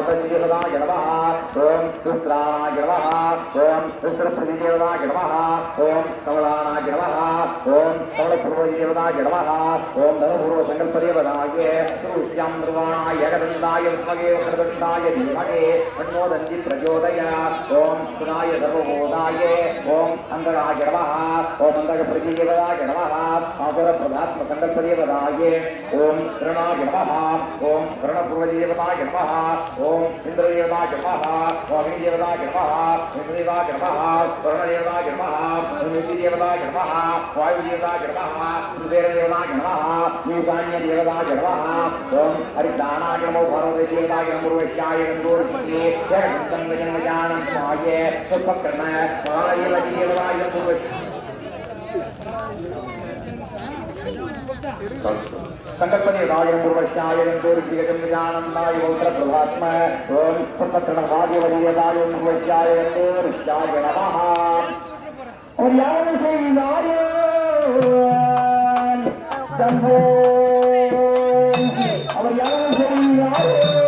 பரதஜீவதாய நமः ஓம் ருத்ராணாய நமः ஓம் ருத்ரபிரதிதேவதாய நமः ஓம் கமலானாய நமः ஓம் கமலபூர்வதேவதாய நமः ஓம் தனுபூர்வ சங்கல்பதேவதாய ஸ்ரூஷ்யாம் நிர்வாணாய ஏகதந்தாய வித்மகே சர்வந்தாய தீமகே மன்மோதந்தி பிரச்சோதய ஓம் சுனாய சர்வபோதாய ஓம் அந்தராய நமः ஓம் அந்தக பிரதிதேவதாய நமः ஆசுர பிரதாத்ம சங்கல்பதேவதாய ஓம் கிருணாய நமः ஓம் கிருணபூர்வதேவதாய நமः ஓம் இந்திரதேவதாய நமः ஓம் அக்னிதேவதாய நமः இந்திரதேவாய நமः வருணதேவதாய நமः நிதிதேவதாய நமः வாயுதேவதாய நமः குபேரதேவதாய நமः ஈசான்யதேவதாய நமः ஓம் ஹரிதானாய நமோ பரவதேவதாய நமோ வைஷ்யாய நந்தோர்ஜி ஜெகந்தம் விஜனஜானம் மாயே சுப்பக்கர்ண மாயவதேவதாய நமோ சங்கல்பதி ராஜம் பூர்வச்சாயம் கோரிஜம் விஜானந்தாய ஓத்திர பிரபாத்ம ஓம் சுப்பத்திரணவாதியவதியதாய பூர்வச்சாயம் கோரிச்சாய நமः ஒரு யாரும் செய்தாரோ சம்போ அவர் யாரும்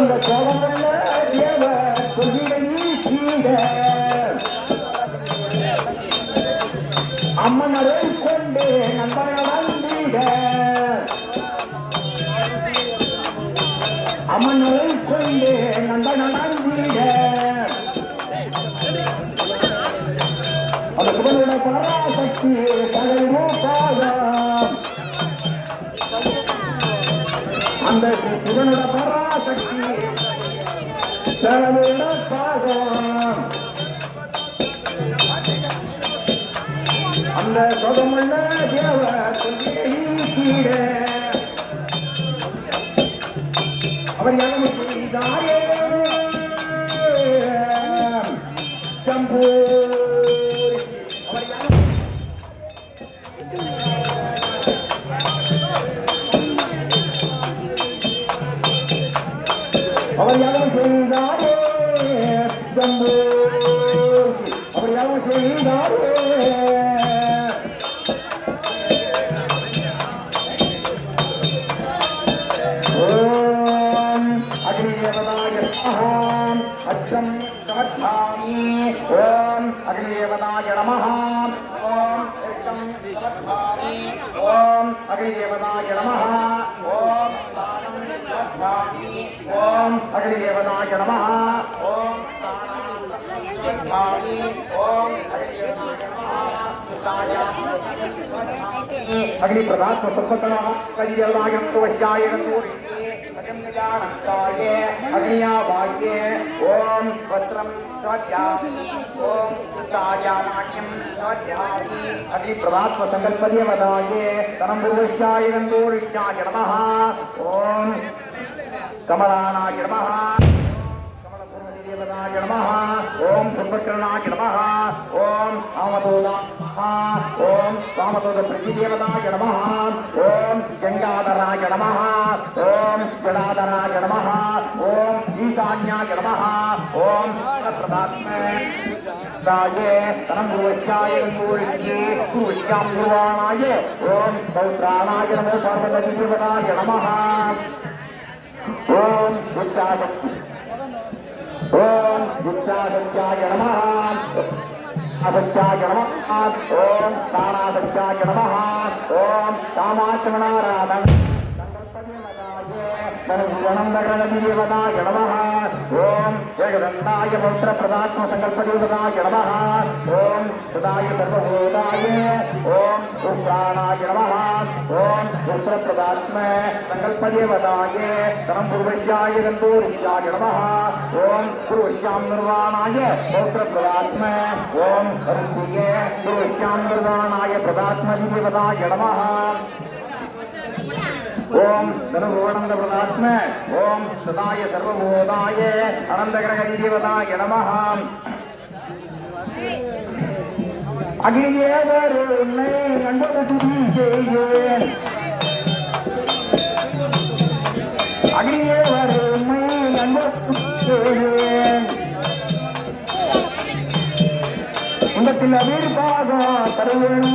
அந்த கோலமுள்ள தேவ கீழ அம்மனரை கொண்டு நம்பனவந்திட அம்மனரை கொண்டு நம்பனவந்திட அந்த குமரோட பராசக்தி தலைவோ பாதம் அந்த சிவனோட பராசக்தி. தலைவோட பாதம் அந்த சொகமுள்ள தேவ கீழ. அவர் எனக்கு செய்தாரே? சம்பூ அவர் யாரும் செய்தாரே ஜம்பு அவர் யாரும் செய்தாரே. ओम हरिदेवनाय नम। ओम ओम अग्नि प्रभात सत्सतम कलिदेवनाय त्वचाय नूरिजानकाये अग्निया वाक्ये ओम वस्त्रम स्वाध्यामी ओम ताजानाख्यम स्वाध्यामी अग्नि प्रभात संकल्पदेवनाये तनम भूष्याय नूरिजाय नमः। ओम தனம் பூர்வச்சாயம் தூரிச்சாய நமः ஓம் கமலானாய நமः கமலபூர்வதேவதாய நமः ஓம் சுப்பக்கிரணாய நமः ஓம் காமதோதாய ஓம் காமதோத பிரதிதேவதாய நமः ஓம் கங்காதராய நமः ஓம் ஜடாதராய நமः ஓம் ஈசான்யாய நமः ஓம் பிரதாத்மே தனம் குருவச்சாய கூழ்ச்சி கூழ்ச்சாம் குருவானாய ஓம் பௌத்ராணாய நமோ பார்வதீவதாய நமः ஓம் புத்தாசக்தி ஓம் புத்தாசக்தியாய நமः அசத்யாய நமः ஓம் தானாசக்தியாய நமः ஓம் காமாச்சமனாராதன் சர்வணந்தகணதீவதாய நமः ஓம் ஏகதந்தாய பௌத்திர பிரதாத்ம சங்கல்பதீவதாய நமः ஓம் சுதாய சர்வபூதாய ஓம் உக்ராணாய நமः ஓம் புத்திர பிரதாத்ம சங்கல்பதேவதாய தரம் பூர்வஜாய கந்தூரியாய நமः ஓம் குருவஷ்யாம் நிர்வாணாய பௌத்திர பிரதாத்ம ஓம் ஹரியே குருவஷ்யாம் நிர்வாணாய பிரதாத்மதீவதாய நமः ஓம் தனுர்வணந்த பிரதாத்ம ஓம் சதாய சர்வபூதாய அனந்தகிரகதீவதாய நமः அகிலேவர் உன்னை கண்டது செய்கிறேன் அகிலேவர் உன்னை கண்டது செய்கிறேன் உண்டத்தில் அவிர்பாக தருவேன்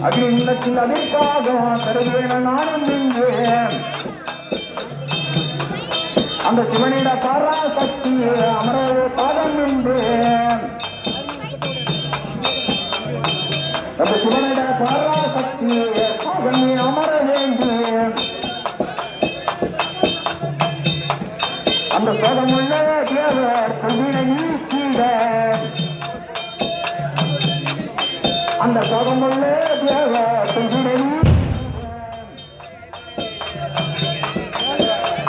இங்கே அகில் அதற்காக அவிர்பாக நானும் நின்றேன் அந்த சிவனிட பாரா சக்தி அமரவே பாதம் நின்றேன் அந்த சிவனிட பாரா அந்த சோகமுள்ள தேவர் கொள்வினை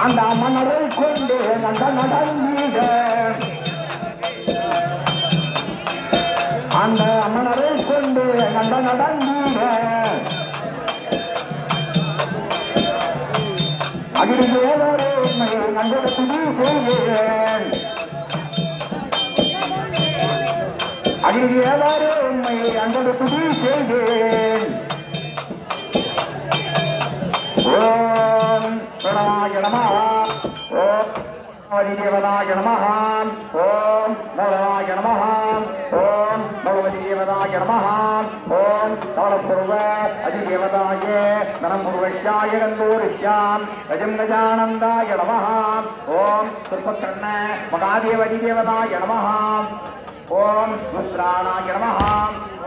அந்த மன்னரை கொண்டு அந்த நடந்தீட அந்த மன்னரை கொண்டு அந்த நடந்தீட அகில் ஏவரே நன்றி செய்கிறேன் உண்மை அன்பது துணி செய்கிறேன் ஓம் பிரணவாய நம ஓம் தேவதாய நம ஓம் நவராய நம ஓம் பகவதி தேவதாய நம ஓம் காலப்பூர்வ அதிதேவதாய தனம் பூர்வஷ்யாய கஜம் கஜானந்தாய ஓம் சுற்பக்கண்ண மகாதேவதி ஓம் ருத்ராணாய நம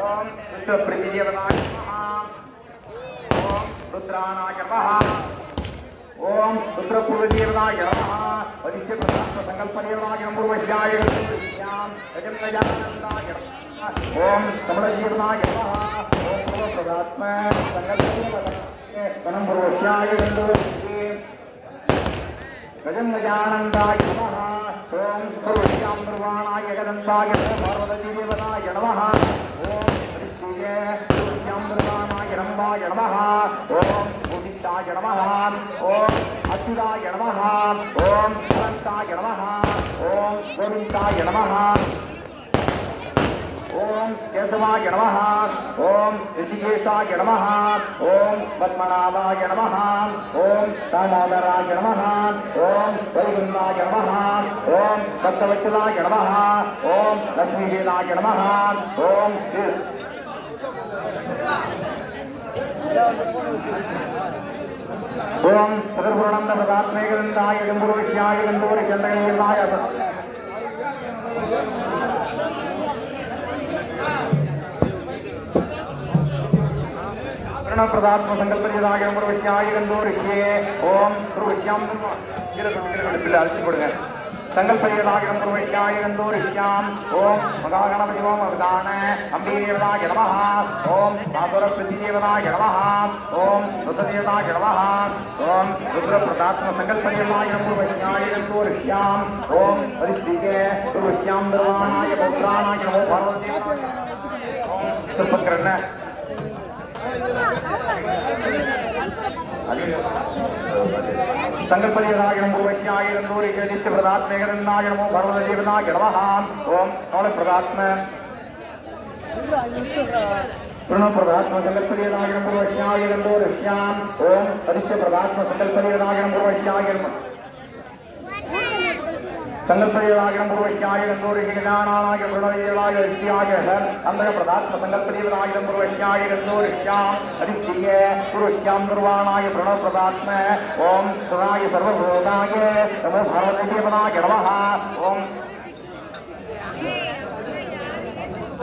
ஓம் ருத்ரபிரதி தேவதாய நம ஓம் ருத்ராணாய நமः ஓம் ருத்ரபூர்வதீர்ணாய நமः வதிஷ்ய பிரதான சங்கல்பதீர்ணாய நம்பூர்வஜாய கஜம் கஜானந்தாய நமः ஓம் கமலதீர்ணாய நமः ஓம் பூர்வபிரதாத்ம சங்கல்பதீர்ணாய நம்பூர்வஜாய கஜம் கஜானந்தாய நமः ஓம் பூர்வஜாம் நிர்வாணாய கதந்தாய பார்வதீ தேவதாய நமः ஓம் ரிஷியே பூர்வஜாம் நிர்வாணாய ரம்பாய நமः ஓம் உதித்தாய நமः ஓம் அச்சுதாய நமः ஓம் அனந்தாய நமः ஓம் கோவிந்தாய நமः ஓம் கேசவாய நம ஓம் ரிஷிகேஷாய நம ஓம் பத்மநாபாய நம ஓம் தாமோதராய நம ஓம் வைகுந்தாய நம ஓம் பத்தவச்சலாய நம ஓம் லக்ஷ்மீவேலாய நம ஓம் ஓம் சதர்புரணந்த பிரதாத்மேகந்தாய ஜம்புருவிஷ்யாய கந்தூரி சந்திரகேதாய ഓം ശ്രീ ഋഷ്യാം കളിപ്പിൽ ആവശ്യപ്പെടുക ஜம்புருவிஷ்யாய கந்தூரிஷ்யாம் ஓம் மகாகணபதி ஓம் அவதான அம்பீதேவதாய நமः ஓம் சாதுர பிரதிதேவதாய நமः ஓம் ருத்ரதேவதாய நமः ஓம் ருத்ரபிரதாத்ம சங்கல்பரிதாய ஜம்புருவிஷ்யாய கந்தூரிஷ்யாம் ஓம் ஹரிஸ்ரீகே குருவிஷ்யாம் நிர்வாணாய பௌத்ராணாய நமோ பார்வதி ஓம் அது சங்கல்பதியதாயிரம் பூர்வஜாயிரம் தூரி நித்திய பிரதாத்மேகரநாயனமோ பர்வதஜீவனாய நமः ஓம் நோல பிரதாத்ம பிரணப்பிரதாத்ம சங்கல்பதியதாயிரம் பூர்வஜாயிரம் தூரிஷ்யாம் ஓம் அதிஷ்ய பிரதாத்ம சங்கல்பதியதாயிரம் பூர்வஜாயிரம் சங்கல்பதியதாயிரம் பூர்வஜாயிரம் தூரிஷானாய பிரணவதியதாய வெற்றியாக அந்த பிரதாத்ம சங்கல்பதியதாயிரம் பூர்வஜாயிரம் தூரிஷ்யாம் அதிஷ்ய குருஷ்யாம் பிரணவ பிரதாத்ம ஓம் சுதாய சர்வபூதாய நமோ பரவதேவனாய நமஹா ஓம்.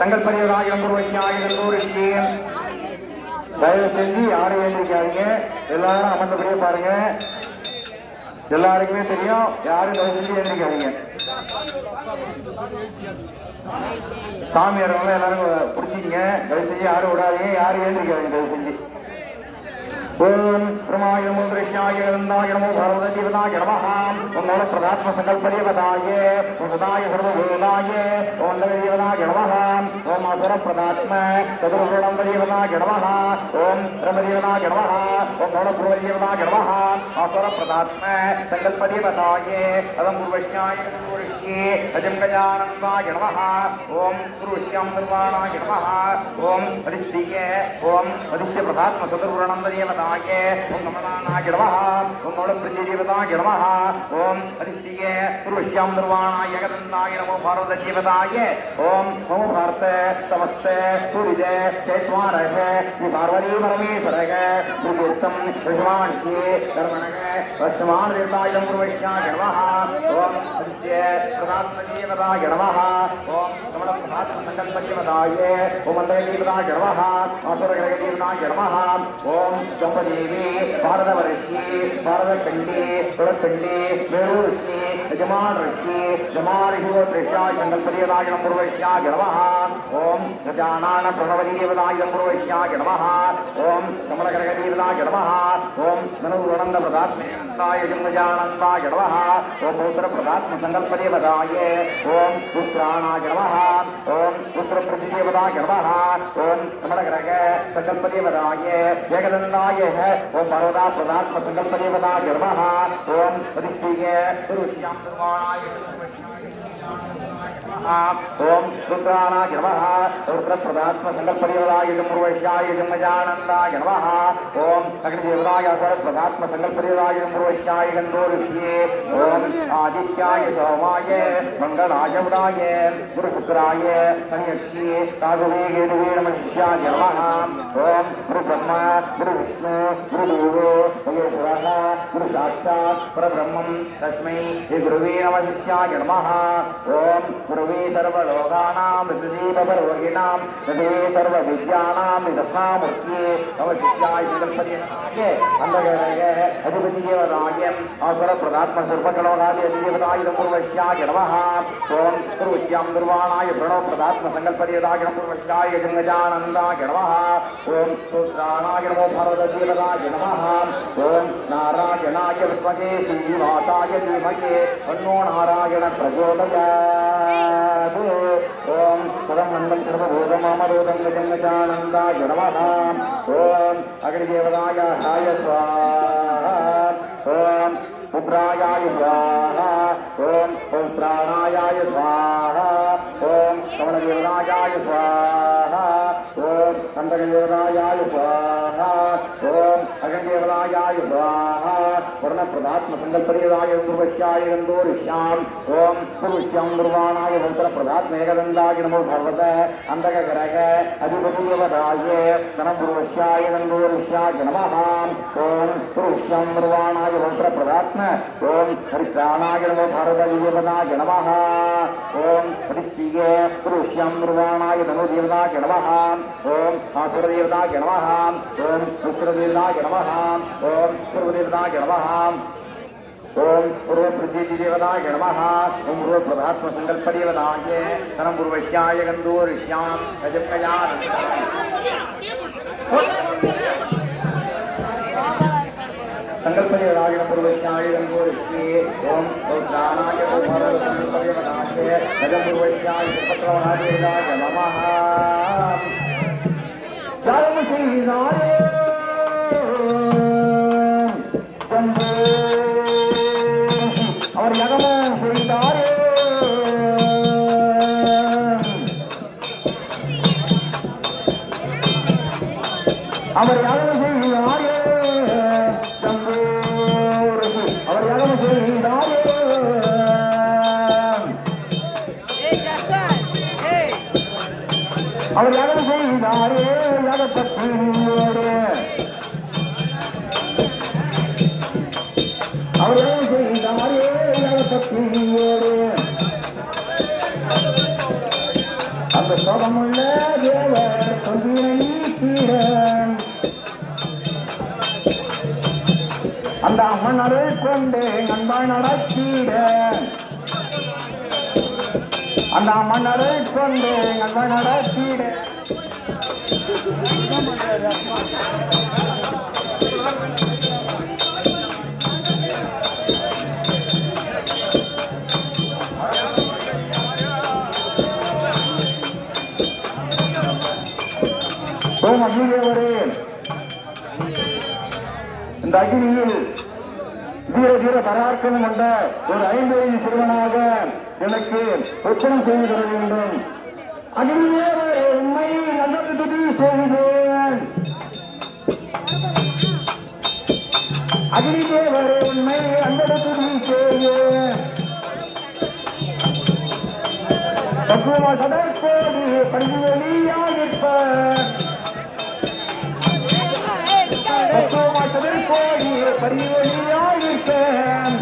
சங்கல்பதியதாயிரம் பூர்வஜாயிரம் தூரிஷ்யம் தயவு செஞ்சு யாரும் எழுந்திருக்காதீங்க எல்லாரும் அமர்ந்தபடியே பாருங்க. எல்லாருக்குமே தெரியும். யாரும் தயவு செஞ்சு எழுந்திருக்காதீங்க சாமி எல்லாரும் பிடிச்சிங்க தயவு செஞ்சு யாரும் விடாதீங்க. யாரும் எழுந்திருக்காதீங்க தயவு செஞ்சு ஓம் பிரமாய முந்திரிஷாய நந்தாய பரவத பகவத ஜீவனாய நமः ஓம் பிரதாத்ம சங்கல்பதேவதாய உதாய சர்வபூதாய ஓம் நவதேவனாய நமகாம் ஓம் அசுர பிரதாத்ம சதுர்குணம் தேவனாய நமः ஓம் ரமதேவனாய நமः ஓம் நம பூர்வதேவனாய நமः அசுர பிரதாத்ம சங்கல்பதேவதாய அதம் பூர்வஷ்யாய குருஷ்யே அஜம் கஜானந்தாய நமः ஓம் குருஷ்யம் சர்வாணாய நமः ஓம் அதிஷ்டிய ஓம் அதிஷ்ய பிரதாத்ம சதுர்குணம் தேவதாய ஓம் நமனாய நமः ஓம் நம பிரதிதேவதாய நமः ஓம் அதிஷ்டிய பூர்வஷ்யாம் சர்வாணாய கதந்தாய நமோ பாரத ஜீவதாய ஓம் நமோ பாரத சமஸ்த சூரிஜ சேத்வாரக ஸ்ரீ பார்வதி பரமேஸ்வரக ஸ்ரீதீர்த்தம் ரிஷவாணிக்கே கர்மணக வஸ்தமான தேவதாயம் பூர்வஷ்யாய நமः ஓம் அதிஷ்ய பிரதாத்ம ஜீவதாய நமः ஓம் நம பிரதாத்ம சங்கல்ப ஜீவதாய ஓம் மந்திர ஜீவதாய நமः ஆசுரகிரக ஜீவதாய நமः ஓம் ஜம்பதேவி பாரதவரட்சி பாரதக்கண்டி குலக்கண்டி மேலூர்ஷி யஜமான் ரிஷி ஜமாரிஷோ திரிஷாய் சங்கல்பதேவதாய பூர்வஷ்யாய நமः ஓம் கஜானான பிரணவதேவதாய பூர்வஷ்யாய நமः ஓம் கமலகரக ஜீவதாய நமः ஓம் மனோரணந்த பிரதாத்மேந்தாய ஜன்மஜானந்தாய நமः ஓம் பௌத்திர பிரதாத்ம சங்கல்பதேவதாய ஓம் புத்திராணாய நமः ஓம் புத்திர பிரதிதேவதாய நமः ஓம் கமலகரக சங்கல்பதேவதாய ஏகதந்தாய ஓம் பரோதா பிரதாத்ம சங்கல்பதேவதாய நமः ஓம் அதிஷ்டிய குருஷ்யாம் சர்வாணாய ஓம் ருத்ராணாய நமஹ ருத்ரப்பிரதாத்ம சங்கல்பரிவராய பூர்வஷ்யாய ஜம்மஜானந்தாய நமஹ. ஓம் அக்னிதேவராய சரஸ்வதாத்ம சங்கல்பரிவராய பூர்வஷ்யாய கந்தோரிஷ்யே ஓம் ஆதித்யாய சோமாய மங்களாய உதாய குருசுக்கராய சன்யக்ஷி ராகவே கேதுவே நம சிஷ்யாய நமः ஓம் குரு பிரம்மா குரு விஷ்ணு குரு தேவோ மகேஸ்வர குரு சாட்சாத் பரபிரம்மம் தஸ்மை ஸ்ரீ குருவே நம ஓம் குருவே சர்வலோகானாं விசுதீபரோகிணாं சதே சர்வவித்யானாं விதஸ்நாமூர்த்தியே நம சிஷ்யாய சங்கல்பதியனாய அந்தகரக அதிபதியேவராய ஆசுர பிரதாத்ம சர்வகலோகாதி அதிதேவதாய பூர்வஷ்யாய நமः ஓம் குருவித்யாம் துர்வாணாய பிரணவ பிரதாத்ம சங்கல்பதியதாய பூர்வஷ்யாய ஜங்கஜானந்தாய ஓம் சூத்ராணாய நமோ பரவதேவதாய ஓம் நாராயணாய வித்மகே ஸ்ரீவாசாய தீமகே அன்னோ நாராயண பிரச்சோதயாத் ஓம் சதம் நந்தம் சர்வபூதமாமரோதம் ஜங்கஜானந்தாய நமதாம் ஓம் அக்னிதேவதாய ஹாய ஓம் புத்ராயாய ஸ்வாஹா ஓம் பிராணாயாய ஸ்வாஹா ஓம் கமலதேவதாயாய ஸ்வாஹா ஓம் கந்தகதேவதாயாய ஸ்வாஹா ஓம் அகந்தேவதாயாய ஸ்வாஹா வர்ணப்பிரதாத்ம சங்கல்பரியதாய பூர்வச்சாய கந்தோரிஷ்யாம் ஓம் பூர்வச்யாம் நிர்வாணாய மந்திர பிரதாத்ம ஏகதந்தாய நமோ பர்வத அந்தக கிரக அதிபதியவதாய தனம் பூர்வச்சாய கந்தோரிஷ்யாய நமः ஓம் பூர்வச்யாம் நிர்வாணாய மந்திர பிரதாத்ம ஓம் ஹரிபிராணாய நமோ பரதீயவதாய நமः ஓம் ஹரிஸ்ரீய பூர்வச்யாம் நிர்வாணாய தனுதேவதாய நமः ஓம் ஆசுரதேவதாய நமः ஓம் ஓம் பூர்வதேவதாய நமः ஓம் பூர்வ பிரஜிதேவதாய நமः ஓம் பூர்வ பிரதாத்ம சங்கல்பதேவதாய தனம் பூர்வஷ்யாய கந்தோரிஷ்யாம் ரஜக்கயா சங்கல்பதேவதாய பூர்வஷ்யாய கந்தோரிஷ்யே ஓம் ஓம் சங்கல்பதேவதாய பூர்வஷ்யாய செய்தாரே ஜம்போ அவரே செய்தாரே நடப்பத்தியோடு அந்த சோகமுள்ள தேவர் தொந்தினை தீர அந்த அம்மன் அருள் கொண்டு நண்பன் நடத்தீர அந்த அம்மன் அருள் கொண்டு நண்பன் நடத்தீர ஓம் அக்னிதேவரே இந்த அக்னியில் தீர தீர பராக்கிரமம் கொண்ட ஒரு ஐந்து வயது சிறுவனாக எனக்கு ஒப்பனம் செய்து தர வேண்டும். அக்னிதேவரே உண்மை நல்லது துதி செய்கிறேன். அக்னிதேவரே உண்மை நல்லது துதி செய்கிறேன். தத்துவ சதற்கோடி பரிவெளியாகிருப்பேன் தத்துவமாட்டதில் கோடி பரிவெளியாகிருப்பேன்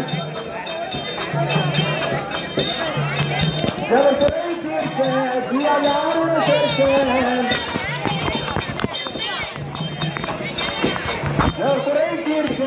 ஜலத்துறை தீர்க்க ஜியாயாருடன் சேர்த்தேன் ஜலத்துறை தீர்க்க